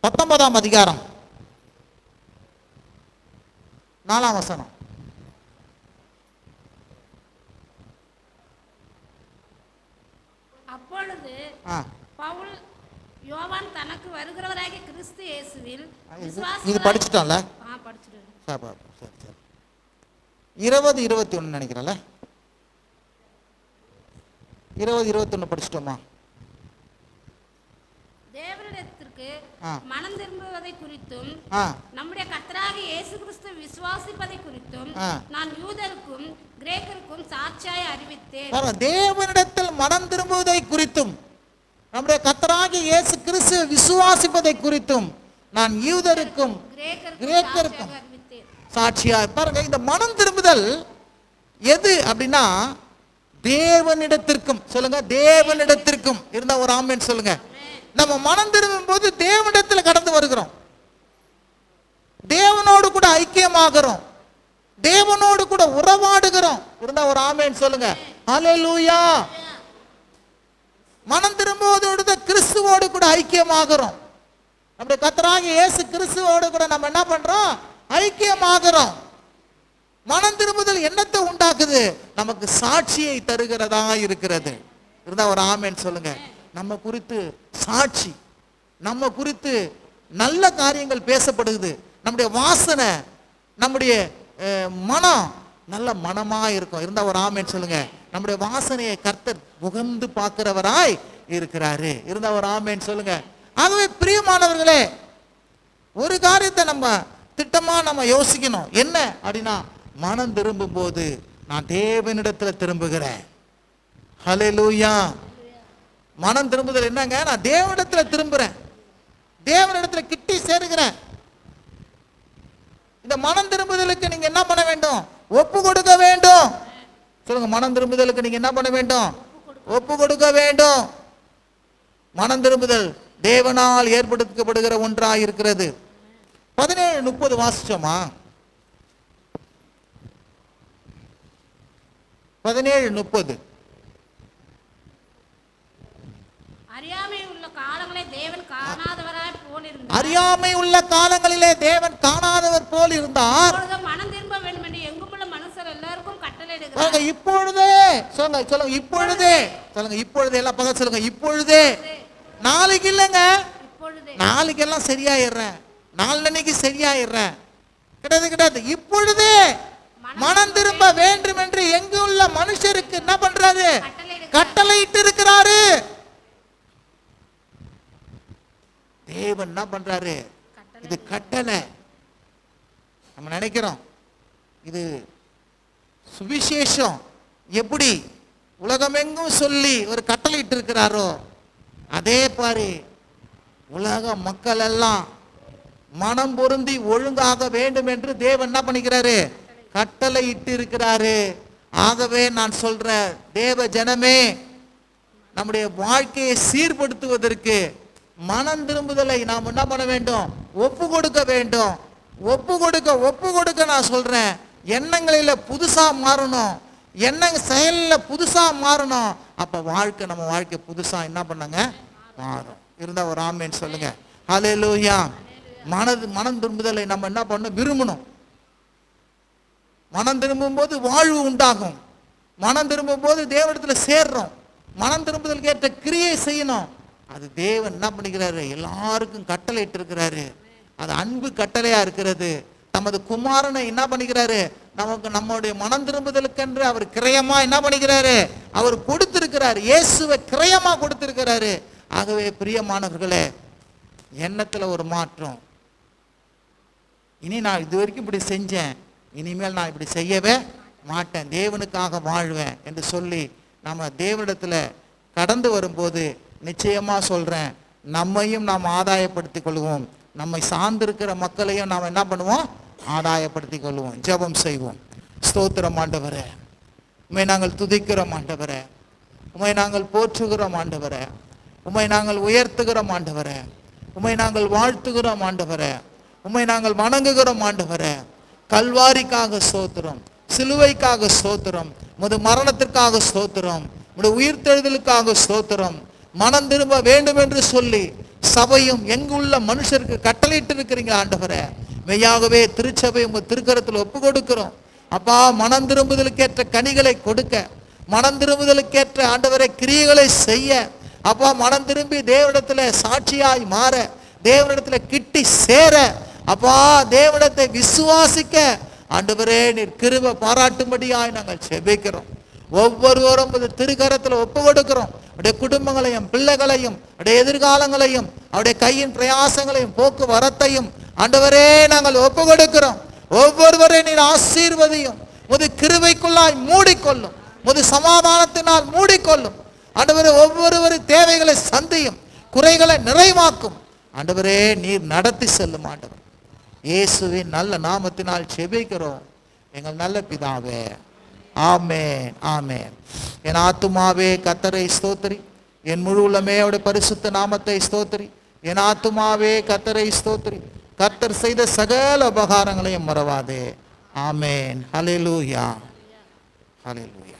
பத்தொன்பதாம் அதிகாரம். நாலாம் வசனம். அப்பொழுது பவுல் யோவான் தனக்கு வருகிறவராகிய கிறிஸ்து இயேசுவில் இது- படிச்சிட்டோம்ல? இருபது இருபத்தி ஒன்று நினைக்கிறேன்ல? இருபது இருபத்தொன்று படிச்சிட்டோமா? தேவனிடத்திற்கு. மனம் திரும்புவதை குறித்தும் நம்முடைய கர்த்தராகிய இயேசு கிறிஸ்து விசுவாசிப்பதை குறித்தும். நான் யூதருக்கும் கிரேக்கருக்கும் சாட்சியாய் அறிவித்தேன். தேவனிடத்தில் மனம் திரும்புவதை குறித்தும் நம்முடைய கத்தராகிய இயேசு கிறிஸ்து விசுவாசிப்பதை குறித்தும் நான் யூதருக்கும் கிரேக்கருக்கும் சாட்சியா பாருங்க இந்த மனம் திரும்புதல் எது அப்படின்னா தேவனிடத்திற்கும் சொல்லுங்க தேவனிடத்திற்கும். இருந்த ஒரு ஆமென் சொல்லுங்க. நம்ம மனம் திரும்பும் போது தேவனிடத்தில் கடந்து வருகிறோம். தேவனோடு கூட ஐக்கியமாகிறோம். தேவனோடு கூட உறவாடுகிறோம். இருந்தா ஒரு ஆமென் சொல்லுங்க. அலலூயா மனம் திரும்புவதோடு கிறிஸ்துவோடு கூட ஐக்கியமாகிறோம். நம்முடைய கத்தராக இயேசு கிறிஸ்துவோடு கூட நம்ம என்ன பண்றோம்? ஐக்கியமாகிறோம். மனம் திரும்புதல் என்னத்தை உண்டாக்குது? நமக்கு சாட்சியை தருகிறதா இருக்கிறது. இருந்தா ஒரு ஆமென் சொல்லுங்க. நம்ம குறித்து சாட்சி. நம்ம குறித்து நல்ல காரியங்கள் பேசப்படுது. நம்முடைய வாசனை நம்முடைய மனம் நல்ல மனமாக இருக்கும். இருந்தால் ஒரு ஆமேன்னு சொல்லுங்க. நம்முடைய வாசனையை கர்த்தர் புகழ்ந்து பார்க்கிறவராய் இருக்கிறாரு. இருந்தால் ஒரு ஆமேன்னு சொல்லுங்க. ஆகவே பிரியமானவர்களே ஒரு காரியத்தை நம்ம திட்டமாக நம்ம யோசிக்கணும். என்ன அப்படின்னா மனம் திரும்பும் போது நான் தேவனிடத்தில் திரும்புகிறேன். ஹalleluya மனம் திரும்புதல் என்னங்க? நான் தேவனிடத்தில் திரும்புகிறேன் தேவனிடத்தில் கிட்டி சேருகிறேன். இந்த மனம் திரும்புதலுக்கு நீங்க என்ன பண்ண வேண்டும்? ஒப்பு கொடுக்க வேண்டும். சொல்லுங்க மனம் திரும்புதலுக்கு நீங்க என்ன பண்ண வேண்டும்? ஒப்பு கொடுக்க வேண்டும். மனம் திரும்புதல் தேவனால் ஏற்படுத்தப்படுகிற ஒன்றாக இருக்கிறது பதினேழு முப்பது வாசிச்சோமா? பதினேழு முப்பது. அறியாமை உள்ள காலங்களிலே தேவன் காணாதவர் போல் இருந்தார் கட்டளையிடுகிறார் இப்பொழுதே சொல்லுங்க சொல்லுங்க இப்பொழுதே சொல்லுங்க இப்பொழுதே எல்லாம் பக்கம் சொல்லுங்க இப்பொழுதே. நாளைக்கு இல்லைங்க. இப்பொழுதே. நாளைக்கெல்லாம் சரியாயிடுறேன் நாளன்னைக்கு சரியாயிடுறேன் கிடையாது கிடையாது. இப்பொழுதே மனம் திரும்ப வேண்டும் என்று எங்கு உள்ள மனுஷருக்கு என்ன பண்றாரு? கட்டளையிட்டு இருக்கிறாரு தேவன் என்ன பண்றாரு இது கட்டளை. நம்ம நினைக்கிறோம். இது சுவிசேஷம். எப்படி உலகமெங்கும் சொல்லி ஒரு கட்டளையிட்டு இருக்கிறாரோ அதே பாரு உலக மக்கள் எல்லாம் மனம் பொருந்தி ஒழுங்காக வேண்டும் என்று தேவன் என்ன பண்ணிக்கிறாரு? கட்டளை இட்டு இருக்கிறாரு ஆகவே நான் சொல்றேன் தேவ ஜனமே நம்முடைய வாழ்க்கையை சீர்படுத்துவதற்கு மனம் திரும்புதலை நாம் என்ன பண்ண வேண்டும்? ஒப்பு கொடுக்க வேண்டும். ஒப்பு கொடுக்க ஒப்பு கொடுக்க நான் சொல்கிறேன் எண்ணங்களில் புதுசாக மாறணும். எண்ணங்க செயலில் புதுசாக மாறணும். அப்போ வாழ்க்கை நம்ம வாழ்க்கை புதுசாக என்ன பண்ணாங்க? மாறும். இருந்தால் ஒரு ஆமேன்னு சொல்லுங்க. லூயா மனது மனம் திரும்புதலை நம்ம என்ன பண்ணணும்? விரும்பணும். மனம் திரும்பும் போது வாழ்வு உண்டாகும். மனம் திரும்பும் போது தேவனத்தில் சேர்றோம். மனம் திரும்புதலுக்கு ஏற்ற கிரியை செய்யணும். அது தேவன் என்ன பண்ணிக்கிறாரு? எல்லாருக்கும் கட்டளை இருக்கிறாரு அது அன்பு கட்டளையாக இருக்கிறது. நமது குமாரனை என்ன பண்ணிக்கிறாரு? நமக்கு நம்முடைய மனம் திரும்புதலுக்கென்று அவர் கிரயமா என்ன பண்ணிக்கிறாரு? அவர் கொடுத்திருக்கிறாரு. இயேசுவை கிரயமா கொடுத்திருக்கிறாரு. ஆகவே பிரியமானவர்களே எண்ணத்துல ஒரு மாற்றம். இனி நான் இது வரைக்கும் இப்படி செஞ்சேன். இனிமேல் நான் இப்படி செய்யவே மாட்டேன். தேவனுக்காக வாழ்வேன் என்று சொல்லி நம்ம தேவனிடத்தில் கடந்து வரும்போது நிச்சயமாக சொல்கிறேன் நம்மையும் நாம் ஆதாயப்படுத்திக் கொள்வோம். நம்மை சார்ந்திருக்கிற மக்களையும் நாம் என்ன பண்ணுவோம்? ஆதாயப்படுத்திக் கொள்வோம். ஜெபம் செய்வோம். ஸ்தோத்திரம் ஆண்டவரே. உண்மை நாங்கள் துதிக்கிறோம் ஆண்டவரே. உண்மை நாங்கள் போற்றுகிறோம் ஆண்டவரே. உண்மை நாங்கள் உயர்த்துகிறோம் ஆண்டவரே. உண்மை நாங்கள் வாழ்த்துகிறோம் ஆண்டவரே. உண்மை நாங்கள் வணங்குகிறோம் ஆண்டவரே. கல்வாரிக்காக சோத்திரம் சிலுவைக்காக சோத்திரம் முது மரணத்திற்காக சோத்திரம் உடைய உயிர்த்தெழுதலுக்காக சோத்திரம் மனம் திரும்ப வேண்டும் என்று சொல்லி சபையும் எங்குள்ள மனுஷருக்கு கட்டளையிட்டு இருக்கிறீங்க ஆண்டவரே? மெய்யாகவே திருச்சபை உங்க திருக்கரத்தில் ஒப்பு கொடுக்கிறோம் அப்பா மனம் திரும்புதலுக்கேற்ற கனிகளை கொடுக்க மனம் திரும்புதலுக்கேற்ற ஆண்டவரை கிரியைகளை செய்ய அப்பா மனம் திரும்பி தேவனிடத்துல சாட்சியாய் மாற தேவனிடத்துல கிட்டி சேர அப்பா தேவனத்தை விசுவாசிக்க ஆண்டவரே நீர் கிருப பாராட்டும்படியாய் நாங்கள் செபிக்கிறோம். ஒவ்வொருவரும் திருக்கரத்தில் ஒப்பு கொடுக்கிறோம் அவருடைய குடும்பங்களையும் பிள்ளைகளையும் அவருடைய எதிர்காலங்களையும் அவருடைய கையின் பிரயாசங்களையும் போக்குவரத்தையும் ஆண்டவரே நாங்கள் ஒப்பு கொடுக்கிறோம் ஒவ்வொருவரையும் நீர் ஆசீர்வதியும். முது கிருவைக்குள்ளாய் மூடிக்கொள்ளும். முது சமாதானத்தினால் மூடிக்கொள்ளும். ஆண்டவரே ஒவ்வொருவரின் தேவைகளை சந்தியும். குறைகளை நிறைவாக்கும். ஆண்டவரே நீர் நடத்தி செல்லும் ஆண்டவர். இயேசுவின் நல்ல நாமத்தினால் செபிக்கிறோம். எங்கள் நல்ல பிதாவே. ஆமேன் ஆமேன். என் ஆத்துமாவே கத்தரை ஸ்தோத்திரி. என் முழு உள்ளமே அவருடைய பரிசுத்த நாமத்தை ஸ்தோத்திரி. என் ஆத்துமாவே கத்தரை ஸ்தோத்திரி. கத்தர் செய்த சகல உபகாரங்களையும் மறவாதே. ஆமேன். ஹalleluya ஹalleluya